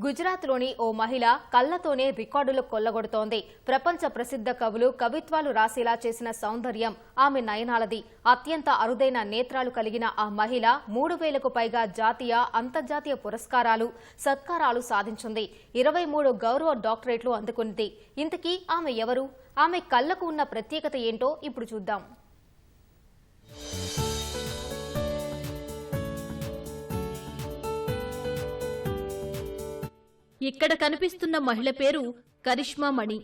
గుజరాత్లోని ఓ మహిళ కళ్ళతోనే రికార్డులు కొల్లగొడుతోంది. ప్రపంచ ప్రసిద్ధ కవులు కవిత్వాలు రాసేలా చేసిన సౌందర్యం ఆమె నయనాలది. అత్యంత అరుదైన నేత్రాలు కలిగిన ఆ మహిళ మూడు వేలకు పైగా జాతీయ అంతర్జాతీయ పురస్కారాలు సత్కారాలు సాధించింది. ఇరవై మూడు గౌరవ డాక్టరేట్లు అందుకుంది. ఇంతకీ ఆమె ఎవరు? ఆమె కళ్ళకు ఉన్న ప్రత్యేకత ఏంటో ఇప్పుడు చూద్దాం. ఇక్కడ కనిపిస్తున్న మహిళ పేరు కరిష్మా మణి.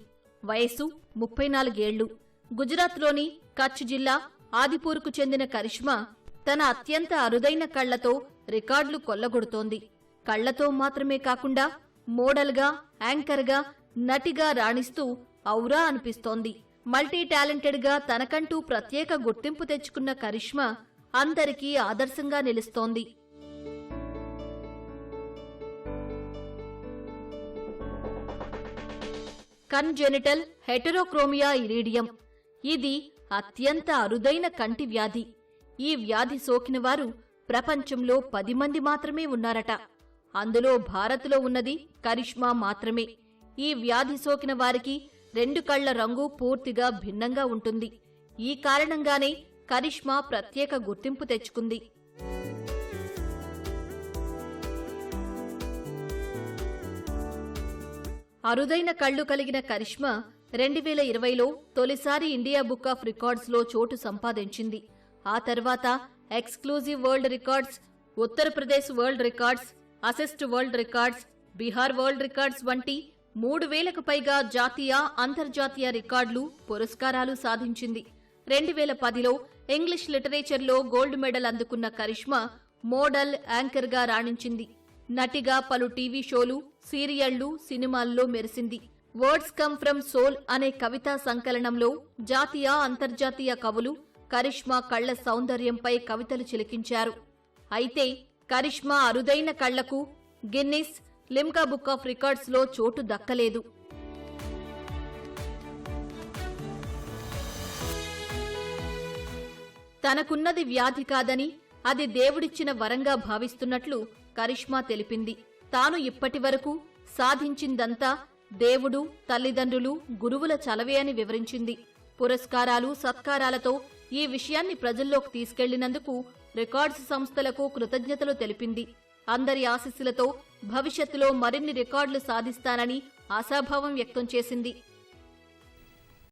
వయస్సు ముప్పై నాలుగేళ్ళు. గుజరాత్లోని కచ్ జిల్లా ఆదిపూర్కు చెందిన కరిష్మా తన అత్యంత అరుదైన కళ్ళతో రికార్డులు కొల్లగొడుతోంది. కళ్ళతో మాత్రమే కాకుండా మోడల్గా యాంకర్గా నటిగా రాణిస్తూ ఔరా అనిపిస్తోంది. మల్టీ టాలెంటెడ్గా తనకంటూ ప్రత్యేక గుర్తింపు తెచ్చుకున్న కరిష్మా అందరికీ ఆదర్శంగా నిలుస్తోంది. Congenital heterochromia iridium. ఇది అత్యంత అరుదైన కంటి వ్యాధి. ఈ వ్యాధి సోకిన వారు ప్రపంచంలో పది మంది మాత్రమే ఉన్నారట. అందులో భారత్లో ఉన్నది కరిష్మా మాత్రమే. ఈ వ్యాధి సోకిన వారికి రెండు కళ్ళ రంగు పూర్తిగా భిన్నంగా ఉంటుంది. ఈ కారణంగానే కరిష్మా ప్రత్యేక గుర్తింపు తెచ్చుకుంది. అరుదైన కళ్ళు కలిగిన కరిష్మా రెండు వేల ఇరవైలో తొలిసారి ఇండియా బుక్ ఆఫ్ రికార్డ్స్లో చోటు సంపాదించింది. ఆ తర్వాత exclusive world records Uttar Pradesh world records assist world records Bihar world records వంటి మూడు వేలకు పైగా జాతీయ అంతర్జాతీయ రికార్డులు పురస్కారాలు సాధించింది. రెండు వేల పదిలో ఇంగ్లీష్ లిటరేచర్లో గోల్డ్ మెడల్ అందుకున్న కరిష్మా మోడల్ యాంకర్గా రాణించింది. నటిగా పలు టీవీ షోలు సీరియళ్ళు సినిమాల్లో మెరిసింది. వర్డ్స్ కమ్ ఫ్రమ్ సోల్ అనే కవితా సంకలనంలో జాతీయ అంతర్జాతీయ కవులు కరిష్మా కళ్ళ సౌందర్యంపై కవితలు చిలికించారు. అయితే కరిష్మా అరుదైన కళ్ళకు గిన్నిస్ లిమ్కా బుక్ ఆఫ్ రికార్డ్స్లో చోటు దక్కలేదు. తనకున్నది వ్యాధి కాదని అది దేవుడిచ్చిన వరంగా భావిస్తున్నట్లు కరిష్మా తెలిపింది. తాను ఇప్పటి వరకు సాధించిందంతా దేవుడు తల్లిదండ్రులు గురువుల చలవే అని వివరించింది. పురస్కారాలు సత్కారాలతో ఈ విషయాన్ని ప్రజల్లోకి తీసుకెళ్ళినందుకు రికార్డ్స్ సంస్థలకు కృతజ్ఞతలు తెలిపింది. అందరి ఆశీస్సులతో భవిష్యత్తులో మరిన్ని రికార్డులు సాధిస్తానని ఆశాభావం వ్యక్తం చేసింది.